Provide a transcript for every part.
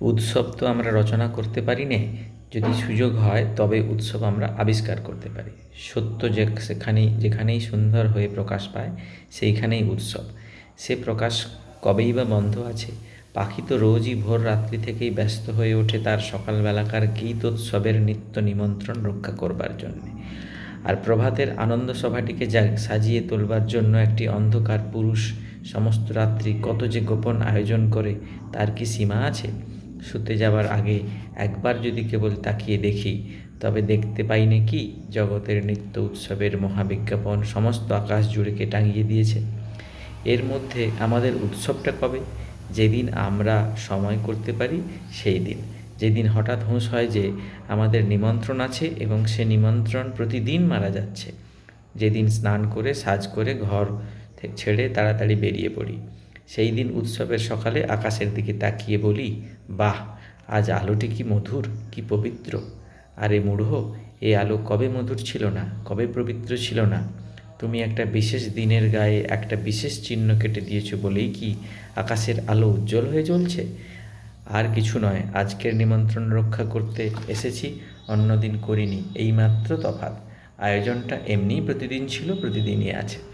উৎসব তো আমরা রচনা করতে পারি নে। যদি সুযোগ হয়, তবে উৎসব আমরা আবিষ্কার করতে পারি। সত্য যে সেখানেই যেখানেই সুন্দর হয়ে প্রকাশ পায়, সেইখানেই উৎসব। সে প্রকাশ কবেই বা বন্ধ আছে? পাখি তো রোজই ভোর রাত্রি থেকেই ব্যস্ত হয়ে ওঠে তার সকালবেলাকার গীতোৎসবের নিত্য নিমন্ত্রণ রক্ষা করবার জন্যে। আর প্রভাতের আনন্দ সভাটিকে সাজিয়ে তোলবার জন্য একটি অন্ধকার পুরুষ সমস্ত রাত্রি কত যে গোপন আয়োজন করে, তার কি সীমা আছে? শুতে যাবার আগে একবার যদি কেবল তাকিয়ে দেখি, তবে দেখতে পাই না কি জগতের নিত্য উৎসবের মহাবিজ্ঞাপন সমস্ত আকাশ জুড়ে কে টাঙিয়ে দিয়েছে। এর মধ্যে আমাদের উৎসবটা কবে? যেদিন আমরা সময় করতে পারি, সেই দিন। যেদিন হঠাৎ হুঁশ হয় যে আমাদের নিমন্ত্রণ আছে এবং সে নিমন্ত্রণ প্রতিদিন মারা যাচ্ছে। যেদিন স্নান করে, সাজ করে, ঘর ছেড়ে তাড়াতাড়ি বেরিয়ে পড়ি। সেই দিন উৎসবের সকালে আকাশের দিকে তাকিয়ে বলি, বাহ, আজ আলোটি কি মধুর, কি পবিত্র। আরে মূঢ় এই আলো কবে মধুর ছিল না, কবে পবিত্র ছিল না। তুমি একটা বিশেষ দিনের গায়ে একটা বিশেষ চিহ্ন কেটে দিয়েছ বলেই কি আকাশের আলো উজ্জ্বল হয়ে জ্বলছে? আর কিছু নয়, আজকের নিমন্ত্রণ রক্ষা করতে এসেছি, অন্যদিন করিনি, এইমাত্র তফাৎ। আয়োজনটা এমনিই প্রতিদিন ছিল, প্রতিদিনই আছে।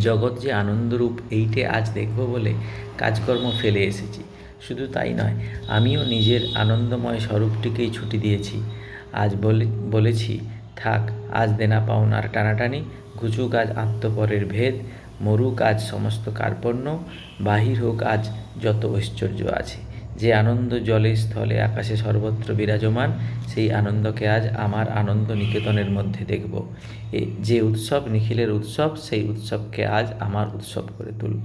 জগৎ যে আনন্দরূপ এইটে আজ দেখব বলে কাজকর্ম ফেলে এসেছি। শুধু তাই নয়, আমিও নিজের আনন্দময় স্বরূপটিকেই ছুটি দিয়েছি। আজ বলে, বলেছি, থাক, আজ দেনা পাওনার টানাটানি, ঘুচুক আজ আত্মপরের ভেদ, মরুক আজ সমস্ত কার্পণ্য, বাহির হোক আজ যত ঐশ্বর্য আছে। যে আনন্দ জলে স্থলে আকাশে সর্বত্র বিরাজমান, সেই আনন্দকে আজ আমার আনন্দ নিকেতনের মধ্যে দেখব। যে উৎসব, নিখিলের উৎসব, সেই উৎসবকে আজ আমার উৎসব করে তুলব।